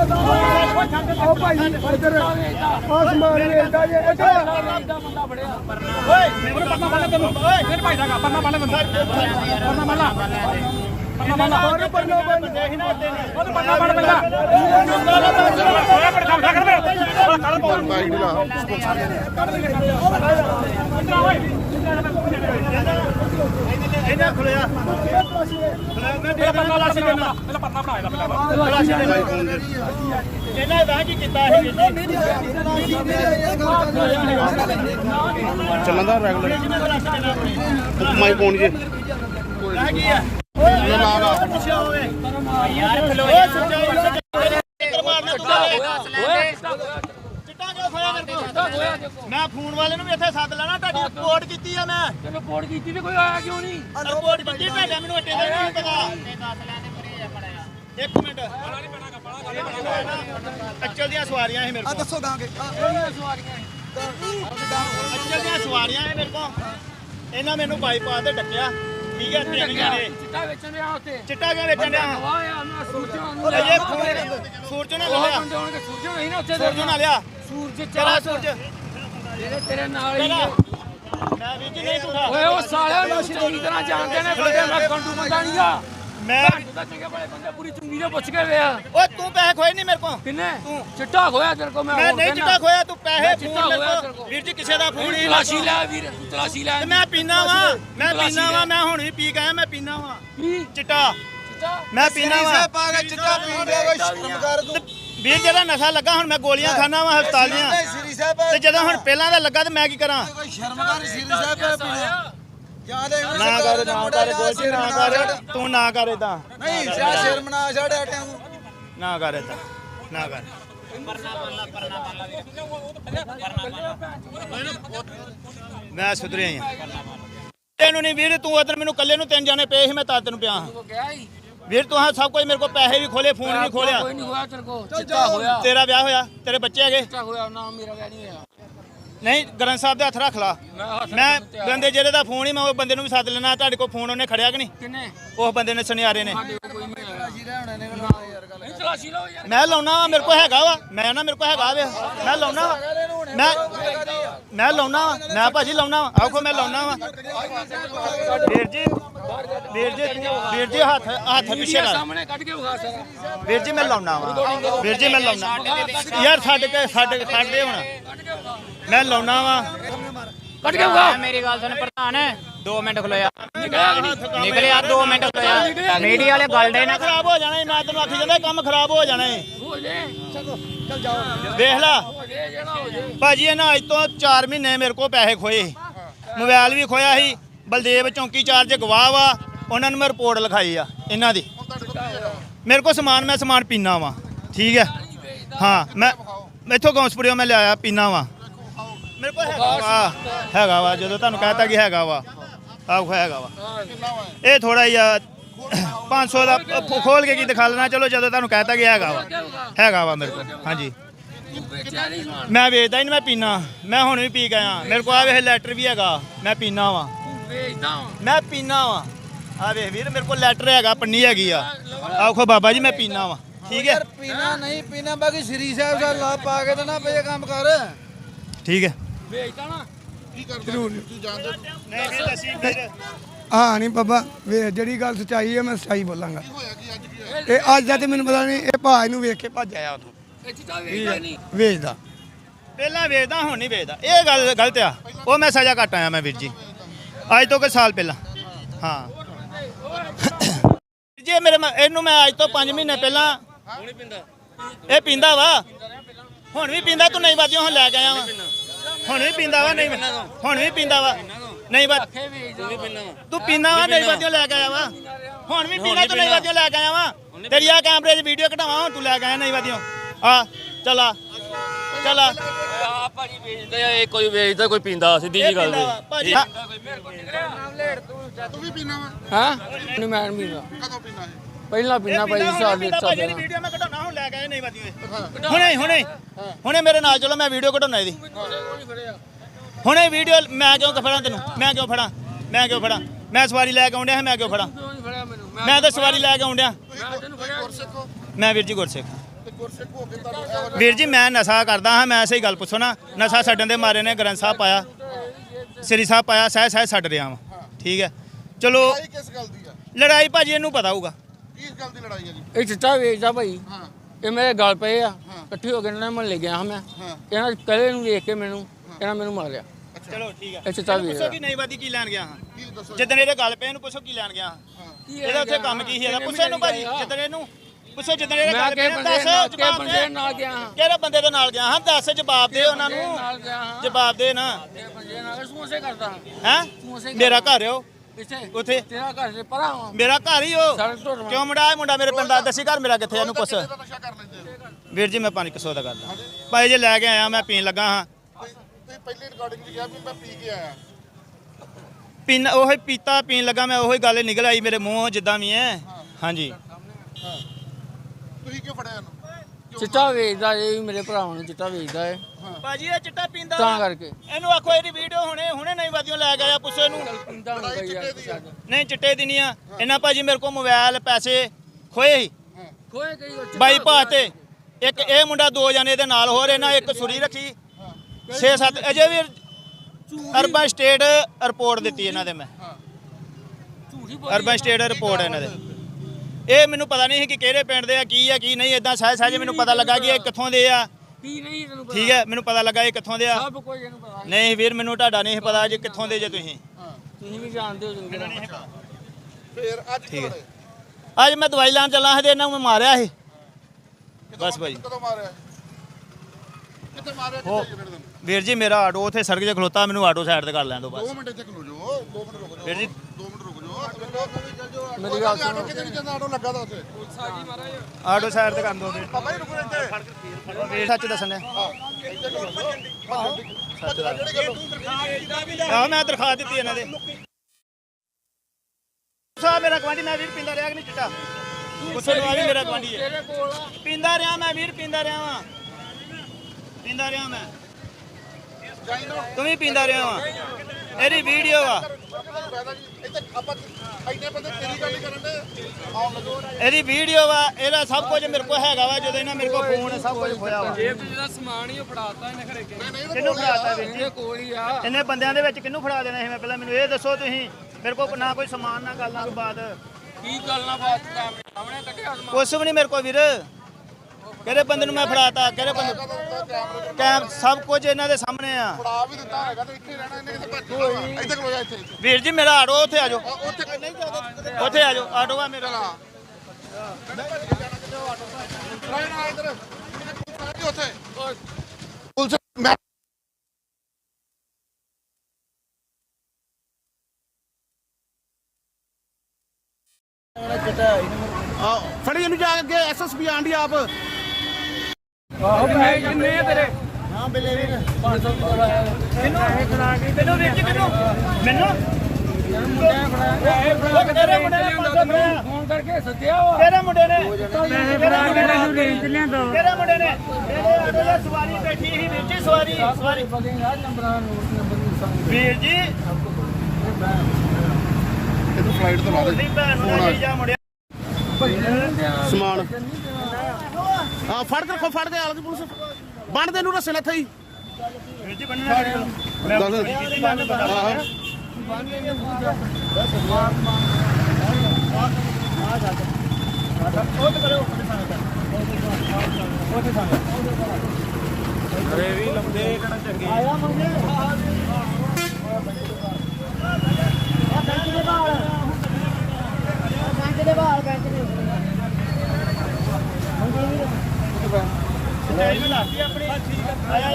ਆਓ ਭਾਈ ਇੱਧਰ ਆਸਮਾਨ ਵੇਖਦਾ ਜੇ ਇੱਧਰ ਓਏ ਮੈਨੂੰ ਪਰਨਾ ਬੰਨ ਤੈਨੂੰ। ਓਏ ਮੇਰੇ ਭਾਈ ਦਾ ਪਰਨਾ ਬੰਨ ਮੈਨੂੰ ਪਰਨਾ ਬੰਨ ਹੋਰ ਪਰਨੋ ਬੰਨ ਉਹ ਪਰਨਾ ਬੰਨ ਪਹਿਲਾਂ ਓਏ ਪਰ ਕੰਮ ਕਰ ਮੇਰੇ ਕੱਲ ਪਾਉ ਬਾਈਕ ਲਾ। ਇਹਨਾਂ ਖੁੱਲਿਆ ਮੇਰਾ ਪਰਨਾ ਲਾ। ਸੀ ਪਹਿਲਾਂ ਪਰਨਾ ਬਣਾਇਆ ਪਹਿਲਾਂ ਇਹਨਾਂ ਦਾ ਕੀ ਕੀਤਾ ਇਹ ਚੱਲਣ ਦਾ ਰੈਗੂਲਰ ਮਾਈ ਕੋਣ ਜੇ। ਰਹਿ ਗਈ ਆ ਯਾਰ ਖਲੋ ਮੈਂ ਫੋਨ ਵਾਲੇ ਨੂੰ ਵੀ ਇੱਥੇ ਸੱਦ ਲੈਣਾ ਤੁਹਾਡੀ ਰਿਪੋਰਟ ਕੀਤੀ ਆ ਮੈਂ ਚਲੋ ਕੋਡ ਕੀਤੀ ਤੇ ਕੋਈ ਆਇਆ ਕਿਉਂ ਨਹੀਂ ਰਿਪੋਰਟ ਕੀਤੀ ਤੁਹਾਡਾ ਮੈਨੂੰ ਅੱਡੇ ਦਾ ਨਹੀਂ ਪਤਾ ਇੱਕ ਮਿੰਟ ਅੱਚਲ ਦੀਆਂ ਸਵਾਰੀਆਂ ਸੀ ਮੇਰੇ ਕੋਲ। ਦੱਸੋ ਦਾਂਗੇ ਅੱਚਲ ਦੀਆਂ ਸਵਾਰੀਆਂ ਸੀ ਮੇਰੇ ਕੋਲ ਇਹਨਾਂ ਮੈਨੂੰ ਬਾਈਪਾਸ ਤੇ ਡੱਕਿਆ। ਠੀਕ ਹੈ ਤਿੰਨ ਜਣੇ। ਚਿੱਟਾ ਵੇਚਣ ਦੇ ਉੱਤੇ ਚਿੱਟਾ ਕਿਉਂ ਵੇਚਣ ਡਿਆ ਵਾਹ ਮੈਂ ਸੂਰਜਾਂ ਨੂੰ ਅਜੇ ਫੋਨ ਸੂਰਜ ਨੇ ਉਹ ਲਿਆ। ਬੰਦੇ ਹੋਣਗੇ ਸੂਰਜਾਂ ਨਹੀਂ ਨਾ ਉੱਥੇ ਸੂਰਜ ਨਾਲ ਲਿਆ। ਸੂਰਜ ਚਲਾ ਚਲਾ ਸੂਰਜ। ਤੇਰੇ ਤੇਰੇ ਨਾਲ ਹੀ ਚਲਾ ਨੇ। ਮੈਂ ਵੀ ਜੀ ਨਹੀਂ ਝੂਠਾ ਓਏ ਉਹ ਸਾਲਿਆਂ ਨੂੰ ਚੰਗੀ ਤਰ੍ਹਾਂ ਜਾਣਦੇ ਨੇ ਬੰਦੇ ਮੈਂ ਕੰਟੂ ਬੰਦਾ ਨਹੀਂਗਾ ਮੈਂ ਤੂੰ ਤਾਂ ਚੰਗੇ ਬੜੇ ਬੰਦੇ ਪੂਰੀ ਚੁੰਗੀ ਦੇ ਪੁੱਛ ਕੇ ਵੇਆ ਓਏ ਤੂੰ ਪੈਸੇ ਖੋਏ ਨਹੀਂ ਮੇਰੇ ਕੋਲ? ਕਿੰਨੇ? ਚਿੱਟਾ ਖੋਇਆ ਤੇਰੇ ਕੋ ਮੈਂ ਮੈਂ ਹੋਰ ਨਹੀਂ ਕਹਿਣਾ। ਚਿੱਟਾ ਖੋਇਆ ਤੂੰ ਪੈਸੇ ਫੋਨ ਚਿੱਟਾ ਮੇਰੇ ਕੋਲ। ਵੀਰ ਜੀ ਕਿਸੇ ਦਾ ਫੋਨ ਹੀ ਤਲਾਸ਼ੀ ਲੈ ਵੀਰ ਤੂੰ ਤਲਾਸ਼ੀ ਲੈ ਤੇ ਮੈਂ ਪੀਣਾ ਵਾ ਮੈਂ ਤਲਾਸ਼ੀ ਪੀਣਾ ਵਾ ਲੈ। ਮੈਂ ਹੁਣ ਵੀ ਪੀ ਗਿਆ ਮੈਂ ਪੀਣਾ ਵਾ। ਕੀ? ਚਿੱਟਾ। ਚਿੱਟਾ? ਮੈਂ ਪੀਣਾ ਵਾ। ਪਾ ਕੇ ਚਿੱਟਾ ਪੀਂਦੇ ਕੋਈ ਸ਼ਰਮ ਕਰ ਤੂੰ। ਵੀਰ ਜਿਹੜਾ ਨਸ਼ਾ ਲੱਗਾ ਹੁਣ ਮੈਂ ਗੋਲੀਆਂ ਖਾਣਾ ਵਾ ਹਸਪਤਾਲ ਦੀਆਂ। ਸ੍ਰੀ ਸਾਹਿਬ ਤੇ ਜਦੋਂ ਹੁਣ ਪਹਿਲਾਂ ਦਾ ਲੱਗਾ ਤੇ ਮੈਂ ਕੀ ਕਰਾਂ? ਕੋਈ ਸ਼ਰਮ ਕਰ ਸ੍ਰੀ ਸਾਹਿਬ ਪੀਣਾ। ਨਾ ਕਰ ਨਾ ਕਰ ਗੋਲੀ ਨਾ ਕਰ ਤੂੰ ਨਾ ਕਰ ਏਦਾਂ। ਨਹੀਂ ਸਿਆ ਸ਼ਰਮ ਨਾ ਛੱਡ ਹਟਿਆ ਤੂੰ ਨਾ। ਕਰ ਏਦਾਂ। ਨਾ ਕਰ। ਮੈਂ ਸੁਧਰਿਆ ਹੀ ਆ ਤੈਨੂੰ ਨਹੀਂ ਵੀਰ ਤੂੰ ਉਧਰ ਮੈਨੂੰ ਕੱਲੇ ਨੂੰ ਤਿੰਨ ਜਾਣੇ ਪਏ ਸੀ ਮੈਂ ਤਾਂ ਤੈਨੂੰ ਪਿਆ ਵੀਰ ਤੂੰ ਹਾਂ ਸਭ ਕੁਝ ਮੇਰੇ ਕੋਲ ਪੈਸੇ ਵੀ ਖੋਲੇ ਫੋਨ ਵੀ ਖੋਲਿਆ ਕੋਈ ਨਹੀਂ ਹੋਇਆ ਤੇਰੇ ਕੋ ਚਿੱਟਾ ਹੋਇਆ। ਤੇਰਾ ਵਿਆਹ ਹੋਇਆ ਤੇਰੇ ਬੱਚੇ ਹੈਗੇ। ਚਿੱਟਾ ਹੋਇਆ ਨਾ ਮੇਰਾ ਵਿਆਹ ਨਹੀਂ ਹੋਇਆ। ਨਹੀਂ ਗ੍ਰੰਥ ਸਾਹਿਬ ਦੇ ਹੱਥ ਰੱਖ ਲਾ। ਮੈਂ। ਬੰਦੇ ਜਿਹੜੇ ਦਾ ਫੋਨ ਹੀ ਮੈਂ ਉਹ ਬੰਦੇ ਨੂੰ ਵੀ ਸੱਦ ਲੈਣਾ ਤੁਹਾਡੇ ਕੋਲ ਫੋਨ ਉਹਨੇ ਖੜਿਆ ਕਿ ਨਹੀਂ? ਕਿੰਨੇ? ਉਹ ਬੰਦੇ ਨੇ ਸੁਨਿਆਰੇ ਨੇ। ਸਾਡੇ ਮੈਂ ਲਾਉਣਾ ਵਾ ਮੇਰੇ ਕੋਲ ਹੈਗਾ ਵਾ। ਮੈਂ ਨਾ ਮੇਰੇ ਕੋਲ ਹੈਗਾ ਵੇ। ਮੈਂ ਲਾਉਣਾ ਵਾ। ਮੈਂ ਮੈਂ ਲਾਉਣਾ ਵਾ। ਮੈਂ ਭਾਜੀ ਲਾਉਣਾ ਵਾ। ਆਖੋ ਮੈਂ ਲਾਉਣਾ ਵਾ। ਵੀਰ ਜੀ ਵੀਰ ਜੀ ਵੀਰ ਜੀ ਹੱਥ ਹੱਥ ਪਿੱਛੇ ਲਾ ਸਾਹਮਣੇ ਕੱਢ ਕੇ ਵਿਖਾ ਸਾਰਾ ਵੀਰ ਜੀ ਮੈਂ ਲਾਉਣਾ ਵਾ। ਵੀਰ ਜੀ ਮੈਂ ਲਾਉਣਾ। ਯਾਰ ਛੱਡ ਛੱਡ ਦੇ ਹੁਣ। ਮੈਂ ਲਾਉਣਾ ਵਾ। ਕੱਢ ਕੇ ਵਿਖਾ। ਮੇਰੀ ਗੱਲ ਸੁਣ ਪ੍ਰਧਾਨ 2 ਮਿੰਟ ਖਲੋਇਆ ਨਿਕਲਿਆ ਕਿ ਨਹੀਂ? ਨਿਕਲਿਆ 2 ਮਿੰਟ ਖਲੋਇਆ ਮੀਡੀਆ ਵਾਲੇ ਗਲਡੇ ਨਾ। ਖਰਾਬ ਹੋ ਜਾਣਾ ਮੈਂ ਤੈਨੂੰ ਆਖੀ ਜਾਂਦਾ ਕੰਮ ਖਰਾਬ ਹੋ ਜਾਣਾ। ਹੋ ਜੇ। ਵੇਖ ਲਾ। ਹੋ ਜੇ ਜਿਹੜਾ ਹੋ ਜੇ। ਭਾਜੀ ਇਹਨਾਂ ਅੱਜ ਤੋਂ 4 ਮਹੀਨੇ ਮੇਰੇ ਕੋਲ ਪੈਸੇ ਖੋਏ ਸੀ। ਮੋਬਾਈਲ ਵੀ ਖੋਇਆ ਸੀ। ਬਲਦੇਵ ਚੌਂਕੀ ਚਾਰਜ ਗਵਾਹ ਵਾ। ਉਹਨਾਂ ਨੂੰ ਮੈਂ ਰਿਪੋਰਟ ਲਿਖਾਈ ਆ ਇਹਨਾਂ ਦੀ। ਮੇਰੇ ਕੋਲ ਸਮਾਨ ਮੈਂ ਸਮਾਨ ਪੀਣਾ ਵਾ। ਠੀਕ ਹੈ। ਹਾਂ ਮੈਂ ਇੱਥੋਂ ਗੌਂਸਪੁਰਿਓ ਮੈਂ ਲਿਆਇਆ ਪੀਣਾ ਵਾ। ਮੇਰੇ ਕੋਲ ਹੈਗਾ ਵਾ। ਹੈਗਾ ਵਾ ਜਦੋਂ ਤੁਹਾਨੂੰ ਕਹਤਾ ਕਿ ਹੈਗਾ ਵਾ ਆਹ ਹੈਗਾ ਵਾ। ਇਹ ਥੋੜਾ ਜਿਹਾ 500 ਦਾ ਖੋਲ ਕੇ ਕੀ ਦਿਖਾ ਲੈਣਾ ਚਲੋ ਜਦੋਂ ਤੁਹਾਨੂੰ ਕਹਤਾ ਕਿ ਹੈਗਾ ਵਾ। ਹੈਗਾ ਵਾ ਮੇਰੇ ਕੋਲ ਹਾਂਜੀ। ਮੈਂ ਵੇਚਦਾ ਹੀ ਨਹੀਂ ਮੈਂ ਪੀਣਾ ਮੈਂ ਹੁਣ ਵੀ ਪੀ ਗਿਆ ਮੇਰੇ ਕੋਲ ਆ ਵੇਖ ਲੈਟਰ ਵੀ ਹੈਗਾ। ਮੈਂ ਪੀਣਾ ਵਾ। ਮੈਂ ਪੀਣਾ ਵਾ। ਆ ਵੇਖ ਵੀਰ ਮੇਰੇ ਕੋਲ ਲੈਟਰ ਹੈਗਾ ਪੰਨੀ ਹੈਗੀ ਆ। ਆਖੋ ਬਾਬਾ ਜੀ ਮੈਂ ਪੀਣਾ ਵਾ। ਠੀਕ ਹੈ? ਯਾਰ ਪੀਣਾ ਨਹੀਂ ਪੀਣਾ ਬਾਕੀ ਸ੍ਰੀ ਸਾਹਿਬ ਦਾ ਲਾ ਪਾ ਕੇ ਤੇ ਨਾ ਪਏ ਕੰਮ ਕਰ। ਠੀਕ ਹੈ। ਵੇਚਦਾ ਨਾ। ਨਹੀਂ ਵੀਰ ਦੱਸੀ ਵੀਰ ਹਾਂ ਨਹੀਂ ਬਾਬਾ ਵੇ ਜਿਹੜੀ ਗੱਲ ਸੱਚਾਈ ਹੈ ਮੈਂ ਸੱਚਾਈ ਬੋਲਾਂਗਾ। ਇਹ ਅੱਜ ਦਾ ਤੇ ਮੈਨੂੰ ਪਤਾ ਨਹੀਂ ਇਹ ਭਾਜ ਨੂੰ ਵੇਖ ਕੇ ਭੱਜ ਆਇਆ ਉਥੋਂ। ਇਹ ਚਿੱਟਾ ਵੇਚਦਾ ਨਹੀਂ। ਵੇਚਦਾ। ਪਹਿਲਾਂ ਵੇਚਦਾ ਹੁਣ ਨਹੀਂ ਵੇਚਦਾ। ਇਹ ਗੱਲ ਗਲਤ ਆ। ਉਹ ਮੈਂ ਸਜ਼ਾ ਕੱਟ ਆਇਆ ਮੈਂ ਵੀਰ ਜੀ। ਅੱਜ ਤੋਂ ਕੋਈ ਸਾਲ ਪਹਿਲਾਂ। ਹਾਂ। ਜੇ ਮੇਰੇ ਇਹਨੂੰ ਮੈਂ ਅੱਜ ਤੋਂ 5 ਮਹੀਨੇ ਪਹਿਲਾਂ ਇਹ ਪੀਂਦਾ ਵਾ। ਹੁਣ ਵੀ ਪੀਂਦਾ ਤੂੰ ਨਹੀਂ ਵਾਦੀਆਂ ਹੁਣ ਲੈ ਕੇ ਆਇਆ ਵਾ। ਹੁਣ ਵੀ ਪੀਂਦਾ ਵਾ ਨਹੀਂ ਹੁਣ ਵੀ ਪੀਂਦਾ ਵਾ। ਨਹੀਂ ਵੇਚਦਾ ਤੂੰ ਪੀਂਦਾ ਵਾ। ਨਹੀਂ ਵਾਦੀਆਂ ਲੈ ਕੇ ਆਇਆ ਵਾ। ਹੁਣ ਵੀ ਪੀਂਦਾ ਤੂੰ ਨਹੀਂ ਵਾਦੀਆਂ ਲੈ ਕੇ ਆਇਆ ਵਾ। ਤੇਰੀ ਆ ਕੈਮਰੇ 'ਚ ਵੀਡੀਓ ਕਢਾਵਾਂ ਹੁਣ ਤੂੰ ਲੈ ਕੇ ਆਇਆ ਨਹੀਂ ਵਾਦੀਆਂ ਆ ਚਲਾ ਚਲਾ ਆ। ਭਾਜੀ ਵੇਚਦੇ ਆ ਇਹ ਕੋਈ ਵੇਚਦਾ ਕੋਈ ਪੀਂਦਾ ਸਿੱਧੀ ਜੀ ਗੱਲ ਪੀਂਦਾ ਵਾ, ਭਾਜੀ। ਤੂੰ ਵੀ ਪੀਣਾ ਵਾ। ਹਾਂ? ਨਹੀਂ ਮੈਂ ਪੀਂਦਾ। ਕਦੋਂ ਪੀਣਾ ਹੈ ਪਹਿਲਾਂ ਪੀਣਾ ਭਾਈ ਸਾਲ ਦੇ ਭਾਜੀ ਦੀ ਵੀਡੀਓ ਮੈਂ ਕਢਾਉਣਾ ਹੁਣ ਲੈ ਕੇ ਆਏ ਨਹੀਂ ਵਾਦੀ ਹੁਣੇ ਹੁਣੇ ਹੁਣੇ ਮੇਰੇ ਨਾਲ ਚਲੋ ਮੈਂ ਵੀਡੀਓ ਕਢਾਉਣਾ ਇਹਦੀ। ਹੁਣੇ ਵੀਡੀਓ ਮੈਂ ਕਿਉਂ ਫੜਾਂ ਤੈਨੂੰ? ਮੈਂ ਕਿਉਂ ਫੜਾਂ? ਮੈਂ ਕਿਉਂ ਫੜਾਂ? ਮੈਂ ਸਵਾਰੀ ਲੈ ਕੇ ਆਉਂਦਿਆ ਹਾਂ ਮੈਂ ਕਿਉਂ ਫੜਾਂ? ਮੈਂ ਤਾਂ ਸਵਾਰੀ ਲੈ ਕੇ ਆਉਂਦਿਆ ਮੈਂ ਵੀਰ ਜੀ ਗੁਰਸਿੱਖ। ਵੀਰ ਜੀ ਮੈਂ ਨਸ਼ਾ ਕਰਦਾ ਹਾਂ ਮੈਂ ਸਹੀ ਗੱਲ ਪੁੱਛੋ ਨਾ। ਨਸ਼ਾ ਛੱਡਣ ਦੇ ਮਾਰੇ ਨੇ ਗ੍ਰੰਥ ਸਾਹਿਬ ਪਾਇਆ। ਸ੍ਰੀ ਸਾਹਿਬ ਪਾਇਆ ਸਹਿ ਸਹਿ ਛੱਡ ਰਿਹਾ ਵਾਂ। ਠੀਕ ਹੈ। ਚਲੋ ਲੜਾਈ ਭਾਜੀ ਇਹਨੂੰ ਪਤਾ ਹੋਊਗਾ। ਕਿਸ ਗੱਲ ਦੀ ਲੜਾਈ ਆ ਜੀ? ਇਹ ਚਿੱਟਾ ਵੇਚਦਾ ਭਾਈ। ਹਾਂ। ਇਹ ਮੇਰੇ ਗਲ ਪਏ ਆ। ਇਕੱਠੇ ਹੋ ਕੇ ਇਹਨਾਂ ਮਹੱਲੇ ਗਿਆ ਹਾਂ ਮੈਂ। ਇਹਨਾਂ ਕੱਲੇ ਨੂੰ ਵੇਖ ਕੇ ਮੈਨੂੰ ਇਹਨਾਂ ਮੈਨੂੰ ਮਾਰਿਆ। ਚਲੋ ਠੀਕ ਹੈ ਇਹ ਚਿੱਟਾ ਇਹਨੂੰ ਪੁੱਛੋ ਵੇਚਦਾ ਕਿ ਨਹੀਂ ਵਾਦੀ ਕੀ ਲੈਣ ਗਿਆ ਹਾਂ? ਕੀ ਦੱਸੋ ਜਿੱਦਣ ਇਹਦੇ ਗੱਲ ਪਏ ਇਹਨੂੰ ਪੁੱਛੋ ਕੀ ਲੈਣ ਗਿਆ ਹਾਂ? ਇਹਦਾ ਉੱਥੇ ਕੰਮ ਕੀ ਸੀ? ਇਹਦਾ ਪੁੱਛੋ ਇਹਨੂੰ ਭਾਜੀ ਜਿੱਦਣ ਇਹਨੂੰ ਪੁੱਛੋ ਜਿੱਦਣ ਇਹਦੇ ਮੈਂ ਗੱਲ ਕਿ ਪਏ ਬੰਦੇ ਦੱਸ ਜਵਾਬ ਦੇ। ਨਾਲ ਗਿਆ ਹਾਂ। ਕਿਹੜੇ ਬੰਦੇ ਦੇ ਨਾਲ ਗਿਆ ਹਾਂ? ਦੱਸ ਜਵਾਬ ਦੇ ਉਹਨਾਂ ਨੂੰ। ਹਾਂ? ਜਵਾਬ ਦੇ ਨਾ। ਤੇ ਬੰਦੇ ਨਾਲ? ਸਮੋਸੇ ਕਰਦਾ। ਹੈ? ਸਮੋਸੇ ਮੇਰਾ ਘਰ ਹੋ ਇੱਥੇ। ਉੱਥੇ? ਤੇਰਾ ਘਰ ਦੇ ਪਰਾਂ ਵਾ। ਮੇਰਾ ਘਰ ਹੀ ਹੋ ਸੜਕ ਤੋਂ ਕਿਉਂ ਮੁੰਡਾ ਇਹ ਮੁੰਡਾ ਮੇਰੇ ਪਿੰਡ ਦਾ? ਦੱਸੀ ਘਰ ਮੇਰਾ ਕਿੱਥੇ ਆ, ਇਹਨੂੰ ਪੁੱਛ। ਇਹਦਾ ਨਸ਼ਾ ਕਰ ਲੈਂਦੇ ਆ। ਵੀਰ ਜੀ ਮੈਂ 500 ਦਾ ਕਰਦਾ। ਭਾਈ ਜੇ ਲੈ ਕੇ ਆਇਆ ਮੈਂ ਪੀਣ ਲੱਗਾ ਹਾਂ। ਤੁਸੀਂ ਤੁਸੀਂ ਪਹਿਲੀ ਰਿਕਾਰਡਿੰਗ 'ਚ ਕਿਹਾ ਵੀ ਮੈਂ ਪੀ ਕੇ ਆਇਆ। ਪੀਣ ਉਹੀ ਪੀਤਾ ਪੀਣ ਲੱਗਾ ਮੈਂ ਉਹੀ ਗੱਲ ਨਿਕਲ ਆਈ ਮੇਰੇ ਮੂੰਹੋਂ ਜਿੱਦਾਂ ਵੀ ਹੈ। ਹਾਂਜੀ। ਤੁਸੀਂ ਕਿਉਂ ਫੜਿਆ ਇਹਨੂੰ? ਕਿਉਂ ਚਿੱਟਾ ਵੇਚਦਾ ਇਹ ਮੇਰੇ ਭਰਾਵਾਂ ਨੂੰ ਚਿੱਟਾ ਵੇਚਦਾ ਹੈ ਭਾਜੀ ਇਹ ਚਿੱਟਾ ਪੀਂਦਾ ਤਾਂ ਵਾ। ਕਰਕੇ। ਇਹਨੂੰ ਆਖੋ ਇਹਦੀ ਵੀਡੀਓ ਹੁਣੇ ਹੁਣੇ ਨਹੀਂ ਵਾਦੀਓ ਲੈ ਆਇਆ ਪੁੱਛੋ ਇਹਨੂੰ। ਪਿੰਦਾ ਹੁੰਦਾ ਨਹੀਂ ਚਿੱਟੇ ਦੀ ਨਹੀਂ ਆ। ਇਹਨਾਂ ਭਾਜੀ ਮੇਰੇ ਕੋਲ ਮੋਬਾਈਲ ਪੈਸੇ ਖੋਏ ਸੀ। ਕੋਈ ਕਈ ਉਹ ਚਿੱਟਾ ਬਾਈ ਭਾ ਤੇ। ਇੱਕ ਇਹ ਮੁੰਡਾ ਦੋ ਜਣੇ ਦੇ ਨਾਲ ਹੋਰ ਇਹਨਾਂ ਇੱਕ ਸੁਰੀ ਰੱਖੀ। 6-7 ਅਜੇ ਵੀ ਅਰਬਨ ਸਟੇਟ ਰਿਪੋਰਟ ਦਿੱਤੀ ਇਹਨਾਂ ਦੇ ਮੈਂ। ਝੂਠੀ ਅਰਬਨ ਸਟੇਟ ਰਿਪੋਰਟ ਇਹਨਾਂ ਦੇ। ਇਹ ਮੈਨੂੰ ਪਤਾ ਨਹੀਂ ਸੀ ਕਿ ਕਿਹੜੇ ਪਿੰਡ ਦੇ ਆ ਕੀ ਆ ਕੀ ਨਹੀਂ ਇਦਾਂ ਸਹਿਜ ਸਹਿਜ ਮੈਨੂੰ ਪਤਾ ਲੱਗਾ ਕਿ ਇਹ ਕਿੱਥੋਂ ਦੇ ਆ। ਕੀ ਨਹੀਂ ਤੈਨੂੰ ਪਤਾ? ਠੀਕ ਹੈ ਮੈਨੂੰ ਪਤਾ ਲੱਗਾ ਇਹ ਕਿੱਥੋਂ ਦੇ ਆ। ਸਭ ਕੋਈ ਇਹਨੂੰ ਪਤਾ ਨਹੀਂ ਵੀਰ ਮੈਨੂੰ ਤੁਹਾਡਾ ਨਹੀਂ ਪਤਾ ਜੇ ਕਿੱਥੋਂ ਦੇ ਜੇ ਤੁਸੀਂ। ਤੁਸੀਂ ਵੀ ਜਾਣਦੇ ਹੋ ਜਰੂਰ ਫੇਰ ਅੱਜ ਲੜੇ ਅੱਜ ਮੈਂ ਦਵਾਈ ਲੈਣ ਚੱਲਾ ਸੀ ਤੇ ਇਹਨਾਂ ਨੂੰ ਮੈਂ ਮਾਰਿਆ ਸੀ। ਬਸ ਭਾਈ। ਕਦੋਂ ਮਾਰਿਆ ਕਿੱਥੇ ਮਾਰਿਆ ਕਿੱਥੇ ਜੀ ਫਿਰ ਵੀਰ ਜੀ ਮੇਰਾ ਆਟੋ ਉੱਥੇ ਸੜਕ 'ਤੇ ਖਲੋਤਾ ਮੈਨੂੰ ਆਟੋ ਸਾਈਡ ਤੇ ਕਰ ਲੈਣ ਦਿਓ ਬਸ। 2 ਮਿੰਟ ਇੱਥੇ ਖਲੋ ਜਾਓ 2 ਮਿੰਟ ਰੁਕ ਜਾਓ। ਵੀਰ ਜੀ 2 ਮਿੰਟ ਮੇਰੀ ਗੱਲ ਆਟੋ ਕਿਤੇ ਨਹੀਂ ਜਾਂਦਾ ਆਟੋ ਲੱਗਾ ਦਾ ਉੱਥੇ। ਆਟੋ ਸਾਈਡ ਤੇ ਕਰ ਵੀਰ ਬਾਬਾ ਜੀ ਰੁਕੋ ਇੱਥੇ। ਸੱਚ ਦੱਸਣੇ ਜਿਹੜੀ ਗੱਲ ਆਹ ਮੈਂ ਦਰਖਾਸਤ ਦਿੱਤੀ ਇਹਨਾਂ ਦੇ। ਸਾਹਿਬ ਮੇਰਾ ਗਵਾਂਢੀ ਮੈਂ ਵੀਰ ਪੀਂਦਾ ਰਿਹਾ ਕਿ ਨਹੀਂ ਚਿੱਟਾ? ਪੁੱਛੋ ਲਵਾ ਵੀ ਮੇਰਾ ਗਵਾਂਢੀ ਹੈ। ਤੇਰੇ ਕੋਲ ਆ। ਪੀਂਦਾ ਰਿਹਾ ਮੈਂ ਵੀਰ ਪੀਂਦਾ ਰਿਹਾ ਵਾਂ। ਪੀਂਦਾ ਰਿਹਾ ਮੈਂ। ਤੂੰ ਵੀ ਪੀਂਦਾ ਰਿਹਾ ਵਾਂ। ਇਹਦੀ ਵੀਡੀਓ ਆ। ਇਹਦੀ ਵੀਡੀਓ ਵਾ ਇਹਦਾ ਸਭ ਕੁਝ ਮੇਰੇ ਕੋਲ ਹੈਗਾ ਵਾ ਜਦੋਂ ਇਹਨਾਂ ਮੇਰੇ ਕੋਲ ਫੋਨ ਸਭ ਕੁਝ ਹੋਇਆ ਵਾ। ਜਿਹਦਾ ਸਮਾਨ ਹੀ ਉਹ ਫੜਾਤਾ ਇਹਨੇ ਘਰੇ ਕੇ? ਨਹੀਂ ਨਹੀਂ ਕਿਹਨੂੰ ਫੜਾਤਾ ਵੀਰ ਜੀ? ਇਹਦੇ ਕੋਲ ਹੀ ਆ। ਇੰਨੇ ਬੰਦਿਆਂ ਦੇ ਵਿੱਚ ਕਿਹਨੂੰ ਫੜਾ ਦੇਣਾ ਸੀ? ਮੈਂ ਪਹਿਲਾਂ ਮੈਨੂੰ ਇਹ ਦੱਸੋ ਤੁਸੀਂ ਮੇਰੇ ਕੋਲ ਨਾ ਕੋਈ ਸਮਾਨ ਨਾ ਗੱਲ ਨਾ ਕੋਈ ਬਾਤ ਕੀ ਗੱਲ ਨਾ ਬਾਤ ਸਾਹਮਣੇ ਕੱਢਿਆ ਸਮਾਨ। ਕੁਛ ਵੀ ਨਹੀਂ ਮੇਰੇ ਕੋਲ ਵੀਰ। ਕਿਹੜੇ ਬੰਦੇ ਨੂੰ ਮੈਂ ਫੜਾਤਾ? ਕਿਹੜੇ ਬੰਦੇ ਕੈਮ ਸਭ ਕੁਝ ਇਹਨਾਂ ਦੇ ਸਾਹਮਣੇ ਆ। ਫੜਾ ਵੀ ਦਿੱਤਾ ਹੈਗਾ ਤੇ ਇੱਥੇ ਰਹਿਣਾ ਇਹਨੇ ਕਿਤੇ ਭੱਜ ਜਾਣਾ ਇੱਥੇ ਖਲੋ ਜਾ ਇੱਥੇ ਇੱਥੇ। ਵੀਰ ਜੀ ਮੇਰਾ ਆਟੋ ਉੱਥੇ ਆ ਜਾਓ। ਉੱਥੇ ਨਹੀਂ ਜਾਂਦਾ ਉੱਥੇ ਆ ਜਾਓ। ਆਟੋ ਆ ਮੇਰਾ। ਨਹੀਂ ਨਾ ਇੱਧਰ। ਨਹੀਂ ਉੱਥੇ। ਪੁਲਿਸ ਮੈਂ ਆ ਫੜੀ ਇਹਨੂੰ ਜਾ ਕੇ ਐਸਐਸਪੀ ਆਂਡੀ ਆਪ। ਆਹੋ ਮੈਂ ਕਿੰਨੇ ਆ ਤੇਰੇ? ਮੈਨੂੰ? ਵੀਰ ਜੀ ਮੈਨੂੰ ਮੈਨੂੰ ਤੇਰੇ ਮੁੰਡੇ ਨੇ ਪੰਜ ਫੜਾਇਆ ਫੋਨ ਕਰਕੇ ਸੱਦਿਆ ਵਾ। ਤੇਰੇ ਮੁੰਡੇ ਨੇ ਪੈਸੇ ਫੜਾ ਕੇ ਮੈਨੂੰ ਰੇਂਜ ਲਿਆਂਦਾ ਤੇਰੇ ਮੁੰਡੇ ਨੇ ਤੇਰੇ ਆਟੋ 'ਚ ਸਵਾਰੀ ਬੈਠੀ ਸੀ ਵੀਰ ਜੀ ਸਵਾਰੀ ਸਵਾਰੀ। ਵੀਰ ਜੀ। ਇਹਨੂੰ ਫਲਾਈਟ ਤੋਂ ਲਾ ਦੀ। ਸਮਾਨ। ਹਾਂ ਫੜ ਕੇ ਰੱਖੋ ਫੜ ਕੇ ਆਲ ਦੀ ਪੁਲਿਸ। ਬੰਨ ਦੇ ਇਹਨੂੰ ਰੱਸੇ ਨਾਲ ਥਈ ਵੀਰ ਜੀ ਬੰਨਣਾ ਦੱਸ। ਹਾਂ ਆਇਆ ਜਾ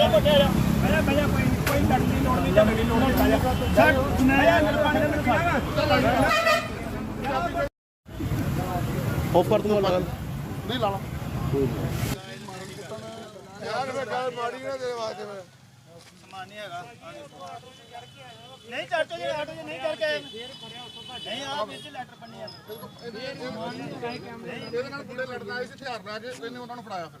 ਮੁੰਡੇ ਆ। ਜਾ ਬਜਾ ਕੋਈ ਕੋਈ ਲੜਨ ਦੀ ਲੋੜ ਨਹੀਂ ਦੀ ਲੋੜ ਨਹੀਂ ਆਇਆ ਛੱਡ ਮੈਂ ਮੇਰੇ ਪਾਣੀ ਦੇ ਖਾ ਉੱਪਰ ਤੋਂ ਲਗਾ ਨਹੀਂ ਲਾ ਲਾ। ਯਾਰ ਮੈਂ ਗੱਲ ਮਾੜੀ ਨਾ ਤੇਰੇ ਵਾਸਤੇ ਮੈਂ ਸਮਾਨ ਨਹੀਂ ਹੈਗਾ। ਨਹੀਂ ਚਾਚੋ ਜੀ, ਆਟੋ ਜੀ ਨਹੀਂ ਕਰਕੇ ਆਏ। ਨਹੀਂ ਆ ਵਿੱਚ ਲੈਟਰ ਪੰਨੀ ਆ ਇਹਦੇ ਨਾਲ ਬੁੜੇ ਲੜਨ ਆਏ ਸੀ, ਹਥਿਆਰ ਲੈ ਕੇ, ਇਹਨੇ ਉਹਨਾਂ ਨੂੰ ਫੜਾਇਆ ਫਿਰ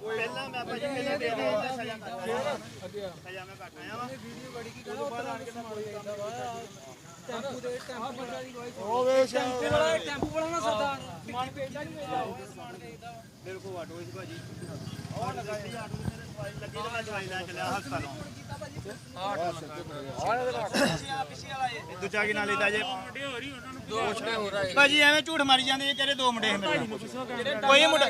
ਨਹੀਂ ਭਾਜੀ ਮੇਰੇ ਪੈਸੇ ਪਹਿਲੇ ਲੱਗੇ ਪਤਾ ਵਾ। ਬੁੜੇ ਲੜਨ ਆਏ ਸੀ ਹਥਿਆਰ ਲੈ ਕੇ ਨਹੀਂ ਭਾਜੀ ਲੜਨਾ ਇਹ ਮੇਰੇ ਕੋਲ ਆਟੋ ਮੇਰਾ ਲੱਗਾ ਦਵਾਈ ਨਹੀਂ ਦੇਈਦੀ ਪਹਿਲਾਂ ਮੈਂ ਭਾਜੀ ਪਹਿਲਾਂ ਦੇ ਦੇ ਸਜ਼ਾ ਕੱਟ ਸਜ਼ਾ ਮੈਂ ਕੱਟ ਆਇਆ ਵਾ। ਮੇਰੇ ਕੋਲ ਆਟੋ ਸੀ ਭਾਜੀ। ਉਹ ਲੱਗੀ ਆਟੋ ਮੇਰੇ ਦਵਾਈ ਲੱਗੀ ਤੇ ਮੈਂ ਦਵਾਈ ਲੈ ਚੱਲਿਆ ਹਸਪਤਾਲੋਂ। ਦੂਜਾ ਕੀ ਨਾਲੇ ਦਾ ਜੇ ਭਾਜੀ ਐਵੇਂ ਝੂਠ ਮਾਰੀ ਜਾਂਦੇ ਜੇ ਕਿਹੜੇ ਦੋ ਮੁੰਡੇ ਸੀ ਮੇਰੇ ਨਾਲ। ਕੋਈ ਮੁੰਡਾ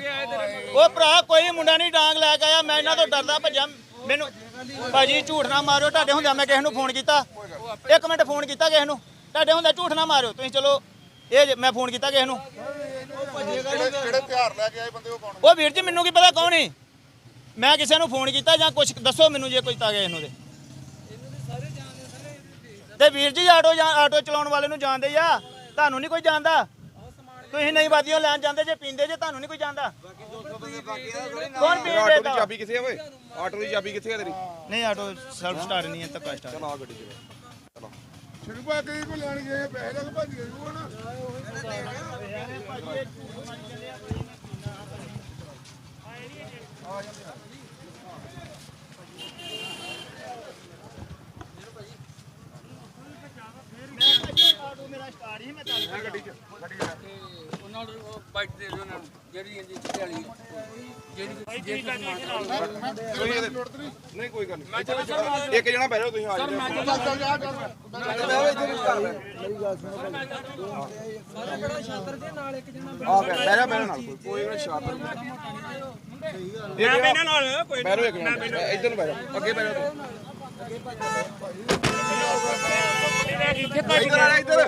ਉਹ ਭਰਾ ਕੋਈ ਮੁੰਡਾ ਨਹੀਂ ਡਾਂਗ ਲੈ ਕੇ ਆਇਆ ਮੈਂ ਇਹਨਾਂ ਤੋਂ ਡਰਦਾ ਭੱਜਾ। ਮੈਨੂੰ ਭਾਜੀ ਝੂਠ ਨਾ ਮਾਰਿਓ ਤੁਹਾਡੇ ਹੁੰਦਿਆਂ ਮੈਂ ਕਿਸੇ ਨੂੰ ਫੋਨ ਕੀਤਾ। ਇੱਕ ਮਿੰਟ ਫੋਨ ਕੀਤਾ ਕਿਸੇ ਨੂੰ। ਤੁਹਾਡੇ ਹੁੰਦਿਆਂ ਝੂਠ ਨਾ ਮਾਰਿਓ ਤੁਸੀਂ ਚਲੋ। ਇਹ ਜੇ- ਮੈਂ ਫੋਨ ਕੀਤਾ ਕਿਸੇ ਨੂੰ। ਕਿਹੜੇ ਕਿਹੜੇ ਹਥਿਆਰ ਲੈ ਕੇ ਆਏ ਬੰਦੇ ਉਹ ਕੌਣ? ਉਹ ਵੀਰ ਜੀ ਮੈਨੂੰ ਕੀ ਪਤਾ ਕੌਣ ਹੈ ਮੈਂ ਕਿਸੇ ਨੂੰ ਫੋਨ ਕੀਤਾ ਜਾਂ ਕੁਝ ਦੱਸੋ ਮੈਨੂੰ ਜੇ ਕੋਈ ਤਾਂ ਗਿਆ ਇਹਨੂੰ ਦੇ। ਤੇ ਵੀਰ ਜੀ ਆਟੋ ਜਾਂ ਆਟੋ ਚਲਾਉਣ ਵਾਲੇ ਨੂੰ ਜਾਣਦੇ ਆ ਤੁਹਾਨੂੰ ਨਹੀਂ ਕੋਈ ਜਾਣਦਾ ਤੁਸੀਂ ਨਹੀਂ ਵਾਦੀਆਂ ਲੈਣ ਜਾਂਦੇ ਜੇ ਪੀਂਦੇ ਜੇ ਤੁਹਾਨੂੰ ਨਹੀਂ ਕੋਈ ਜਾਣਦਾ ਕੌਣ ਪੀਂਦੇ ਤਾਂ ਚਾਬੀ ਕਿੱਥੇ ਆ ਓਏ? ਆਟੋ ਦੀ ਚਾਬੀ ਕਿੱਥੇ ਆ ਤੇਰੀ? ਨਹੀਂ ਆਟੋ ਸੈਲਫ ਸਟਾਰਟ ਨਹੀਂ ਹੈ ਧੱਕਾ ਸਟਾਰਟ ਚਲ ਆ ਗੱਡੀ ਚ ਸ਼ੁਰੂ ਪਾ ਕੇ ਕੋ ਲੈਣ ਗਏ ਪੈਸੇ ਲੈ ਕੇ ਭੱਜ ਗਏ ਉਹ ਨਾ ਆਟੋ ਮੇਰਾ ਸਟਾਰਟ ਹੀ ਮੈਂ ਚੱਲ ਗੱਡੀ ਚ ਉਹਨਾਂ ਨੂੰ ਬਾਈਕ ਦੇ ਦਿਓ ਉਹਨਾਂ ਨੂੰ ਜਿਹੜੀ ਇੰਜੀ ਚਿੱਟੇ ਵਾਲੀ ਜਿਹੜੀ ਜਿਹੜੀ ਨਹੀਂ ਕੋਈ ਗੱਲ ਨਹੀਂ ਇੱਕ ਜਣਾ ਬਹਿ ਜਾਓ ਤੁਸੀਂ ਆ ਜਾਓ ਜਾ ਚੱਲ ਆ ਬਹਿ ਜਾ ਮੇਰੇ ਨਾਲ ਕੋਈ ਕੋਈ ਨਾ ਸ਼ਾਂਤ ਮੈਂ ਮੇਰੇ ਨਾਲ ਕੋਈ ਬਹਿ ਜਾਓ ਇੱਕ ਮਿੰਟ ਇੱਧਰ। ਨੂੰ ਬਹਿ ਜਾ ਅੱਗੇ ਬਹਿ ਜਾ ਤੂੰ ਇੱਧਰ ਆ ਇੱਧਰ।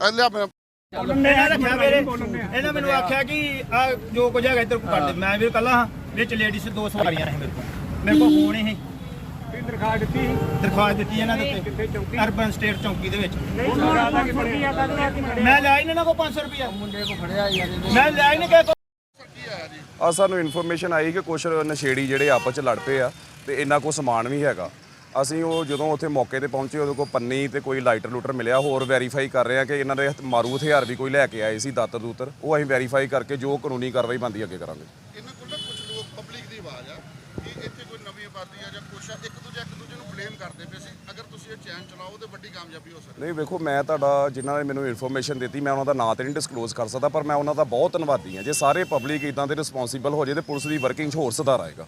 ਅੱਲਾ ਮੈਂ ਮੈਂ ਰੱਖਿਆ ਮੇਰੇ। ਇਹਨਾਂ ਮੈਨੂੰ ਆਖਿਆ ਕਿ ਆ ਜੋ ਕੁਝ ਹੈਗਾ ਇੱਧਰ ਕਰ ਦੇ। ਮੈਂ ਵੀ ਕੱਲਾ ਹਾਂ ਵਿੱਚ ਲੇਡੀਜ਼ ਦੋ ਸਵਾਰੀਆਂ ਨੇ ਮੇਰੇ ਕੋਲ। ਮੇਰੇ ਕੋਲ ਫੋਨ ਹੀ। ਦਰਖਾਸਤ ਦਿੱਤੀ ਦਰਖਾਸਤ ਦਿੱਤੀ ਇਹਨਾਂ ਦੇ ਉੱਤੇ। ਅਰਬਨ ਸਟੇਟ ਚੌਂਕੀ ਦੇ ਵਿੱਚ। ਮੈਂ ਲਿਆ ਹੀ ਇਹਨਾਂ ਕੋਲ 500 ਰੁਪਇਆ ਮੁੰਡੇ ਕੋ ਫੜਿਆ ਯਾਰ ਮੈਂ ਲਿਆ ਹੀ ਨਹੀਂ ਕਿ ਆ ਸਾਨੂੰ ਇਨਫੋਰਮੇਸ਼ਨ ਆਈ ਕਿ ਕੁਝ ਨਸ਼ੇੜੀ ਜਿਹੜੇ ਆਪਸ ਚ ਲੜ ਪਏ ਆ ਤੇ ਇਹਨਾਂ ਕੋ ਸਮਾਨ ਵੀ ਹੈਗਾ। ਅਸੀਂ ਉਹ ਜਦੋਂ ਉੱਥੇ ਮੌਕੇ ਤੇ ਪਹੁੰਚੇ ਉਹਦੇ ਕੋਲ ਪੰਨੀ ਤੇ ਕੋਈ ਲਾਈਟਰ ਲੂਟਰ ਮਿਲਿਆ। ਹੋਰ ਵੈਰੀਫਾਈ ਕਰ ਰਹੇ ਆ ਕਿ ਇਹਨਾਂ ਦੇ ਹੱਥ ਮਾਰੂ ਹਥਿਆਰ ਵੀ ਕੋਈ ਲੈ ਕੇ ਆਏ ਸੀ ਦਾਤਰ ਦੂਤਰ। ਉਹ ਅਸੀਂ ਵੈਰੀਫਾਈ ਕਰਕੇ ਜੋ ਕਾਨੂੰਨੀ ਕਾਰਵਾਈ ਬਣਦੀ ਅੱਗੇ ਕਰਾਂਗੇ। ਇਹਨਾਂ ਕੋਲ ਨਾ ਕੁਝ ਲੋਕ ਪਬਲਿਕ ਦੀ ਆਵਾਜ਼ ਆ ਕਿ ਇੱਥੇ ਕੋਈ ਨਵੀਂ ਆਬਾਦੀ ਆ ਜਾਂ ਕੁਛ ਆ ਇੱਕ ਦੂਜੇ ਇੱਕ ਦੂਜੇ ਨੂੰ ਬਲੇਮ ਕਰਦੇ ਪਏ ਸੀ। ਅਗਰ ਤੁਸੀਂ ਇਹ ਚੈਨ ਚਲਾਓ ਤੇ ਵੱਡੀ ਕਾਮਯਾਬੀ ਹੋ ਸਕਦੀ। ਨਹੀਂ ਵੇਖੋ ਮੈਂ ਤੁਹਾਡਾ ਜਿਨ੍ਹਾਂ ਨੇ ਮੈਨੂੰ ਇਨਫੋਰਮੇਸ਼ਨ ਦਿੱਤੀ ਮੈਂ ਉਹਨਾਂ ਦਾ ਨਾਂ ਤੇ ਨਹੀਂ ਡਿਸਕਲੋਜ਼ ਕਰ ਸਕਦਾ ਪਰ ਮੈਂ ਉਹਨਾਂ ਦਾ ਬਹੁਤ ਧੰਨਵਾਦੀ ਹਾਂ। ਜੇ ਸਾਰੇ ਪਬਲਿਕ ਇਦਾਂ ਦੇ ਰਿਸਪੌਂਸੀਬਲ ਹੋ ਜੇ ਤੇ ਪੁਲਿਸ ਦੀ ਵਰਕਿੰਗ 'ਚ ਹੋਰ ਸੁਧਾਰ ਆਏਗਾ।